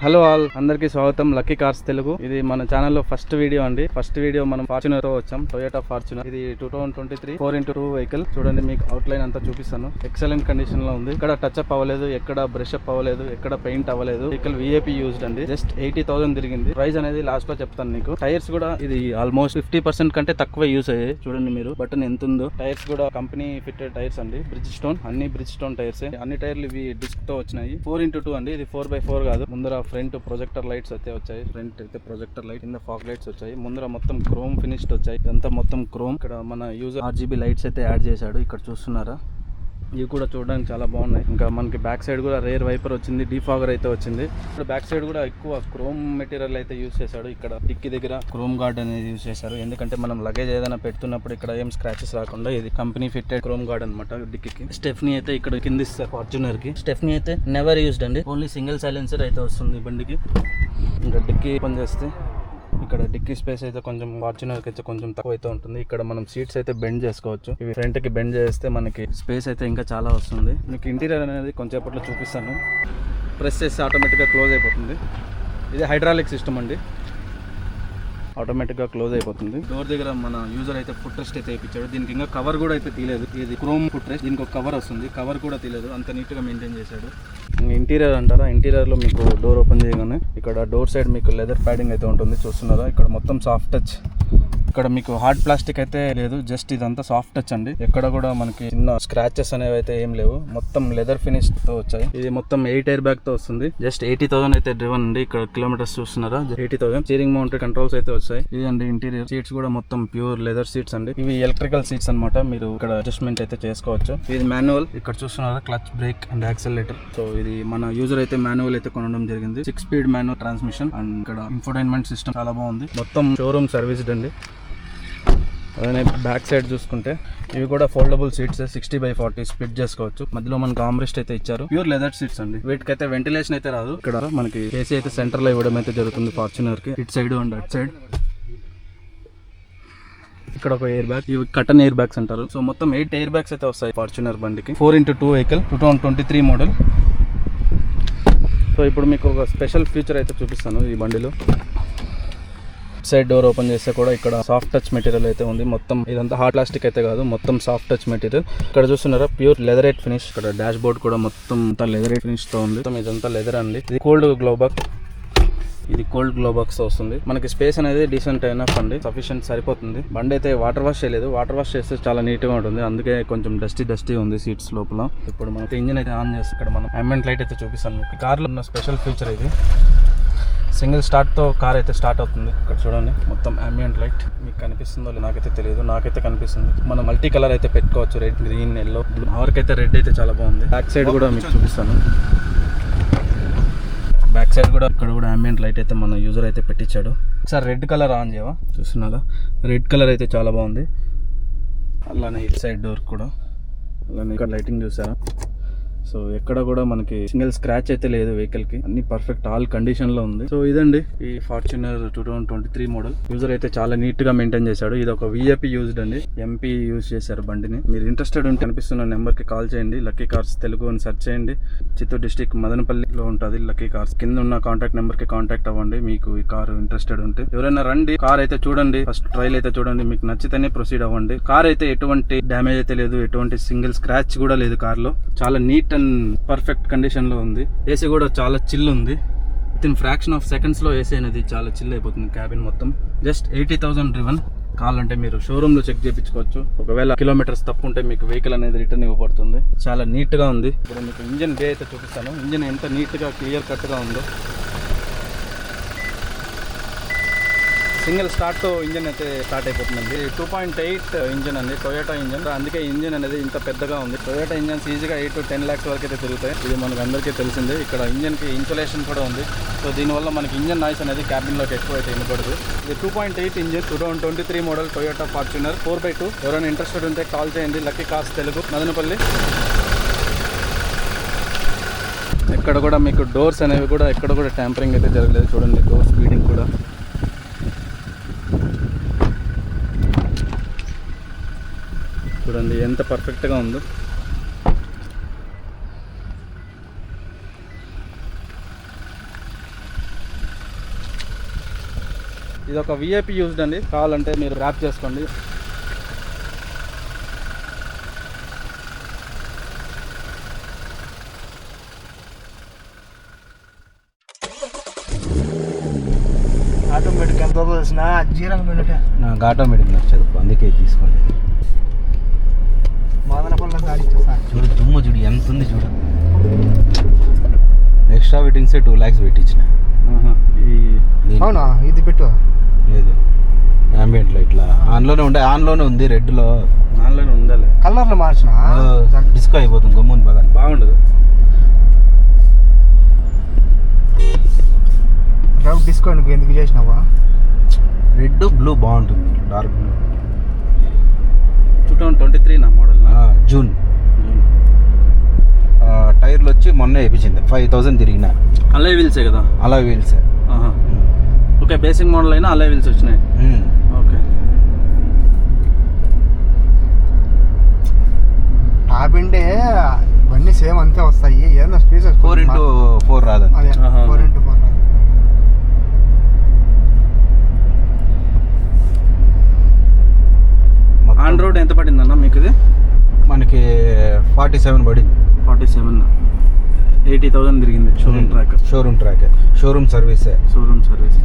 Hello all అందరికీ స్వాగతం. Lucky cars Telugu. ఇది మన ఛానల్లో ఫస్ట్ వీడియో అండి. ఫస్ట్ వీడియో మనం ఫార్చునర్తో వచ్చాం. టొయోటా ఫార్చునర్ ఇది two thousand twenty three four into two vehicle చూడండి మీకు అవుట్ లైన్ అంతా చూపిస్తాను. ఎక్సలెంట్ కండిషన్లో ఉంది. ఇక్కడ టచ్ అప్ అవ్వలేదు ఎక్కడ బ్రష్ అప్ అవ్వలేదు ఎక్కడ పెయింట్ అవ్వలేదు. వెహికల్ విఐపి యూజ్డ్ అండి. జస్ట్ ఎయిటీ థౌసండ్ తిరిగింది. ప్రైస్ అనేది లాస్ట్లో చెప్తాను నీకు టైర్స్ కూడా ఇది ఆల్మోస్ట్ ఫిఫ్టీ పర్సెంట్ కంటే తక్కువ యూస్ అయ్యాయి. చూడండి మీరు బటన్ ఎంత ఉందో. టైర్స్ కూడా కంపెనీ ఫిట్టెడ్ టైర్స్ అండి. బ్రిడ్జ్ స్టోన్ అన్ని బ్రిడ్జ్ స్టోన్ టైర్స్ అన్ని టైర్లు ఇవి డిస్క్తో వచ్చినాయి. ఫోర్ ఇంటూ టూ అండి. ఇది ఫోర్ బై ఫోర్ కాదు. ముందర ఫ్రంట్ ప్రొజెక్టర్ లైట్స్ అయితే వచ్చాయి. ఫ్రంట్ అయితే ప్రొజెక్టర్ లైట్ కింద ఫాగ్ లైట్స్ వచ్చాయి. ముందర మొత్తం క్రోమ్ ఫినిష్డ్ వచ్చాయి. ఇదంతా మొత్తం క్రోమ్. ఇక్కడ మన యూజర్ ఆర్జీబీ లైట్స్ అయితే యాడ్ చేశాడు. ఇక్కడ చూస్తున్నారా? ఇవి కూడా చూడడానికి చాలా బాగున్నాయి. ఇంకా మనకి బ్యాక్ సైడ్ కూడా రేర్ వైపర్ వచ్చింది డీఫాగర్ అయితే వచ్చింది. ఇప్పుడు బ్యాక్ సైడ్ కూడా ఎక్కువ క్రోమ్ మెటీరియల్ అయితే యూస్ చేశాడు ఇక్కడ. డిక్కి దగ్గర క్రోమ్ గార్డ్ అనేది యూస్ చేశారు. ఎందుకంటే మనం లగేజ్ ఏదైనా పెడుతున్నప్పుడు ఇక్కడ ఏం స్క్రాచెస్ రాకుండా ఇది కంపెనీ ఫిట్టెడ్ క్రోమ్ గార్డ్ అనమాట డిక్కి స్టెఫ్నీ అయితే ఇక్కడ కింద ఇస్తారు ఫార్చునర్కి స్టెఫ్నీ అయితే నెవర్ యూస్డ్ అండి. ఓన్లీ సింగిల్ సైలెన్సర్ అయితే వస్తుంది బండికి. ఇంకా డిక్కి పనిచేస్తే ఇక్కడ డిక్కీ స్పేస్ అయితే కొంచెం ఫార్చునర్కి అయితే కొంచెం తక్కువ అయితే ఉంటుంది. ఇక్కడ మనం సీట్స్ అయితే బెండ్ చేసుకోవచ్చు. ఇవి ఫ్రంట్కి బెండ్ చేస్తే మనకి స్పేస్ అయితే ఇంకా చాలా వస్తుంది. మీకు ఇంటీరియర్ అనేది కొంచెంసేపట్లో చూపిస్తాను. ప్రెస్ చేస్తే ఆటోమేటిక్గా క్లోజ్ అయిపోతుంది. ఇది హైడ్రాలిక్ సిస్టమ్ అండి. ఆటోమేటిక్గా క్లోజ్ అయిపోతుంది. డోర్ దగ్గర మన యూజర్ అయితే ఫుట్ రెస్ట్ అయితే వేయించాడు. దీనికి ఇంకా కవర్ కూడా అయితే తీయలేదు. ఇది క్రోమ్ ఫుట్ రెస్ట్ దీనికి ఒక కవర్ వస్తుంది. కవర్ కూడా తీయలేదు. అంత నీట్గా మెయింటైన్ చేశాడు. ఇంటీరియర్ అంటారా? ఇంటీరియర్లో మీకు డోర్ ఓపెన్ చేయగానే ఇక్కడ డోర్ సైడ్ మీకు లెదర్ ప్యాడింగ్ అయితే ఉంటుంది. చూస్తున్నారా? ఇక్కడ మొత్తం సాఫ్ట్ టచ్ ఇక్కడ మీకు హార్డ్ ప్లాస్టిక్ అయితే లేదు జస్ట్ ఇదంతా సాఫ్ట్ టచ్ అండి. ఎక్కడ కూడా మనకి చిన్న స్క్రాచెస్ అనేవి అయితే ఏం లేవు. మొత్తం లెదర్ ఫినిష్తో వచ్చాయి. ఇది మొత్తం ఎయిట్ ఎయిర్ బ్యాగ్తో వస్తుంది. జస్ట్ ఎయిటీ థౌసండ్ అయితే డ్రివన్ అండి. ఇక్కడ కిలోమీటర్స్ చూస్తున్నారా? Eighty thousand steering mounted controls అయితే వచ్చాయి. ఇది అండి ఇంటీరియర్ సీట్స్ కూడా మొత్తం ప్యూర్ లెదర్ సీట్స్ అండి. ఇవి ఎలక్ట్రికల్ సీట్స్ అన్నమాట. మీరు ఇక్కడ అడ్జస్ట్మెంట్ అయితే చేసుకోవచ్చు. ఇది మాన్యువల్ ఇక్కడ చూస్తున్నారా? Clutch brake and accelerator so ఇది మన యూజర్ అయితే మాన్యువల్ అయితే కొనడం జరిగింది. Six speed manual transmission and ఇక్కడ ఇన్ఫోటైన్మెంట్ సిస్టమ్ చాలా బాగుంది. మొత్తం షోరూమ్ సర్వీస్డ్ అండి. అదే బ్యాక్ సైడ్ చూసుకుంటే ఇవి కూడా foldable seats sixty by forty split చేసుకోవచ్చు. మధ్యలో మనకి ఆమ్రెస్ట్ అయితే ఇచ్చారు. ప్యూర్ లెదర్ సీట్స్ అండి. వీటికైతే వెంటిలేషన్ అయితే రాదు. ఇక్కడ మనకి ఏసీ అయితే సెంటర్లో ఇవ్వడం అయితే జరుగుతుంది ఫార్చునర్కి. It side and at side ఇక్కడ ఒక ఎయిర్ బ్యాగ్ ఇవి కటన్ ఎయిర్ బ్యాగ్స్ అంటారు. సో మొత్తం ఎయిట్ ఎయిర్ బ్యాగ్స్ అయితే వస్తాయి ఫార్చునర్ బండికి. Four into two vehicle two thousand twenty three model so ఇప్పుడు మీకు ఒక స్పెషల్ ఫీచర్ అయితే చూపిస్తాను ఈ బండిలో. సైడ్ డోర్ ఓపెన్ చేస్తే కూడా ఇక్కడ సాఫ్ట్ టచ్ మెటీరియల్ అయితే ఉంది. మొత్తం ఇదంతా హార్డ్ ప్లాస్టిక్ అయితే కాదు మొత్తం సాఫ్ట్ టచ్ మెటీరియల్. ఇక్కడ చూస్తున్నారా? Pure leatherette finish. ఇక్కడ డాష్ బోర్డ్ కూడా మొత్తం అంతా లెదరేట్ ఫినిష్తో ఉంది. మొత్తం ఇదంతా లెదర్ అండి. ఇది కోల్డ్ గ్లోబాక్ ఇది కోల్డ్ గ్లో బాక్స్ వస్తుంది. మనకి స్పేస్ అనేది డీసెంట్ ఎనఫ్ అండి. సఫిషియెంట్ సరిపోతుంది. బండి అయితే వాటర్ వాష్ చేయలేదు. వాటర్ వాష్ చేస్తే చాలా నీట్గా ఉంటుంది. అందుకే కొంచెం డస్టీ డస్టీ ఉంది సీట్స్ లోపల. ఇప్పుడు మనకి ఇంజిన్ అయితే ఆన్ చేస్తే ఇక్కడ మనం అమెంట్ లైట్ అయితే చూపిస్తాను. కార్లో కార్లో ఉన్న స్పెషల్ ఫీచర్ ఇది. సింగిల్ స్టార్ట్తో కార్ అయితే స్టార్ట్ అవుతుంది. ఇక్కడ చూడండి మొత్తం అంబియంట్ లైట్ మీకు కనిపిస్తుందో లేదో నాకైతే తెలియదు నాకైతే కనిపిస్తుంది. మనం మల్టీ కలర్ అయితే పెట్టుకోవచ్చు. రెడ్ గ్రీన్ ఎల్లో బ్లూ అయితే రెడ్ అయితే చాలా బాగుంది. బ్యాక్ సైడ్ కూడా మీకు చూపిస్తాను. బ్యాక్ సైడ్ కూడా ఇక్కడ కూడా అంబియంట్ లైట్ అయితే మన యూజర్ అయితే పెట్టించాడు సార్ రెడ్ కలర్ ఆన్ చేయవా? చూస్తున్నారా? రెడ్ కలర్ అయితే చాలా బాగుంది. అలానే ఇటు సైడ్ డోర్ కూడా. అలానే ఇక్కడ లైటింగ్ చూసారా? సో ఎక్కడ కూడా మనకి సింగిల్ స్క్రాచ్ అయితే లేదు వెహికల్కి. అన్ని పర్ఫెక్ట్ ఆల్ కండిషన్లో ఉంది. సో ఇదండి ఈ Fortuner two thousand twenty three model user అయితే చాలా నీట్గా మెయింటైన్ చేశాడు. ఇది ఒక విఐపి యూజ్డ్ అండి. ఎంపీ యూజ్ చేశారు బండిని. మీరు ఇంట్రెస్టెడ్ ఉంటే కనిపిస్తున్న నెంబర్కి కాల్ చేయండి. లక్కీ కార్స్ తెలుగు అని సెర్చ్ చేయండి. చిత్తూరు డిస్టిక్ మదనపల్లిలో ఉంటుంది లక్కీ కార్స్ కింద ఉన్న కాంటాక్ట్ నెంబర్కి కాంటాక్ట్ అవ్వండి. మీకు ఈ కార్ ఇంట్రెస్టెడ్ ఉంటే. ఎవరైనా రండి. కార్ అయితే చూడండి. ఫస్ట్ ట్రైల్ అయితే చూడండి. మీకు నచ్చితేనే ప్రొసీడ్ అవ్వండి. కార్ అయితే ఎటువంటి డ్యామేజ్ అయితే లేదు. ఎటువంటి సింగిల్ స్క్రాచ్ కూడా లేదు కార్లో. చాలా నీట్ అండ్ పర్ఫెక్ట్ కండిషన్లో ఉంది. ఏసీ కూడా చాలా చిల్ ఉంది. విత్ ఇన్ ఫ్రాక్షన్ ఆఫ్ సెకండ్స్లో ఏసీ అనేది చాలా చిల్ అయిపోతుంది క్యాబిన్ మొత్తం. జస్ట్ ఎయిటీ థౌసండ్ డ్రివన్ కావాలంటే మీరు షోరూమ్లో చెక్ చేయించుకోవచ్చు. ఒకవేళ కిలోమీటర్స్ తప్పు ఉంటే మీకు వెహికల్ అనేది రిటర్న్ ఇవ్వబడుతుంది. చాలా నీట్గా ఉంది. ఇప్పుడు మీకు ఇంజన్ బే అయితే చూపిస్తాను. ఇంజన్ ఎంత నీట్గా క్లియర్ కట్గా ఉందో. సింగిల్ స్టార్ట్తో ఇంజన్ అయితే స్టార్ట్ అయిపోతుందండి. టూ పాయింట్ ఎయిట్ ఇంజన్ అండి టొయోటా ఇంజన్. అందుకే ఇంజన్ అనేది ఇంత పెద్దగా ఉంది. టొయోటా ఇంజన్స్ ఈజీగా ఎయిట్ టు టెన్ ల్యాక్స్ వరకు అయితే తిరుగుతాయి. ఇది మనకు అందరికీ తెలిసిందే. ఇక్కడ ఇంజన్కి ఇన్సులేషన్ కూడా ఉంది. సో దీనివల్ల మనకి ఇంజన్ నాయిస్ అనేది క్యాబిన్లోకి ఎక్కువ అయితే వినపడదు ఇది two point eight engine two thousand twenty three model Toyota Fortuner four by two. ఎవరైనా ఇంట్రెస్టెడ్ ఉంటే కాల్ చేయండి. Lucky cars Telugu Madanapalle. ఎక్కడ కూడా మీకు డోర్స్ అనేవి కూడా ఎక్కడ కూడా ట్యాంపరింగ్ అయితే జరగలేదు. చూడండి డోర్స్ బీడింగ్ కూడా. చూడండి ఎంత పర్ఫెక్ట్గా ఉందో. ఇది ఒక విఐపి యూజ్డ్ అండి. కావాలంటే మీరు ర్యాప్ చేసుకోండి. ఆటోమేటిక్ ఎంత తెలిసిన జీరంగ ఆటోమేటిక్ నచ్చదు. అందుకే తీసుకోలేదు మదన పనులు సాధించా సార్ చూడు దుమ్ము చూడు. ఎక్స్ట్రా ఫిట్టింగ్సే టూ ల్యాక్స్ పెట్టించిన. అవునా? ఇది పెట్టు. లేదు. Ambient లో. ఇట్లా ఆన్లోనే ఉండే ఆన్లోనే ఉంది రెడ్లో ఆన్లైన్ ఉండాలి. కలర్లు మార్చిన? డిస్కో అయిపోతుంది గమ్ముని పద. బాగుండదు. డ్రైవ్ డిస్కౌంట్ ఎందుకు చేసినావా? రెడ్ బ్లూ బాగుంటుంది dark blue two thousand twenty three నా. మోడల్ జూన్ టైర్లు వచ్చి మొన్న వేయించింది ఫైవ్ థౌసండ్ తిరిగిన అలే వీల్సే కదా? అలా వీల్స్. ఓకే బేసిక్ మోడల్ అయినా అలే వీల్స్ వచ్చినాయి. ఓకే. టాప్ ఇండే ఇవన్నీ సేమ్ అంతే వస్తాయి. ఏదైనా స్పీసెస్ ఫోర్ ఇంటూ ఫోర్ రాదు. అదే. Four into four on road ఎంత పడింది అన్న మీకు ఇది మనకి ఫార్టీ సెవెన్ పడింది. Forty seven. ఎయిటీ థౌసండ్ తిరిగింది. Showroom track showroom track showroom సర్వీసే షోరూమ్ సర్వీస్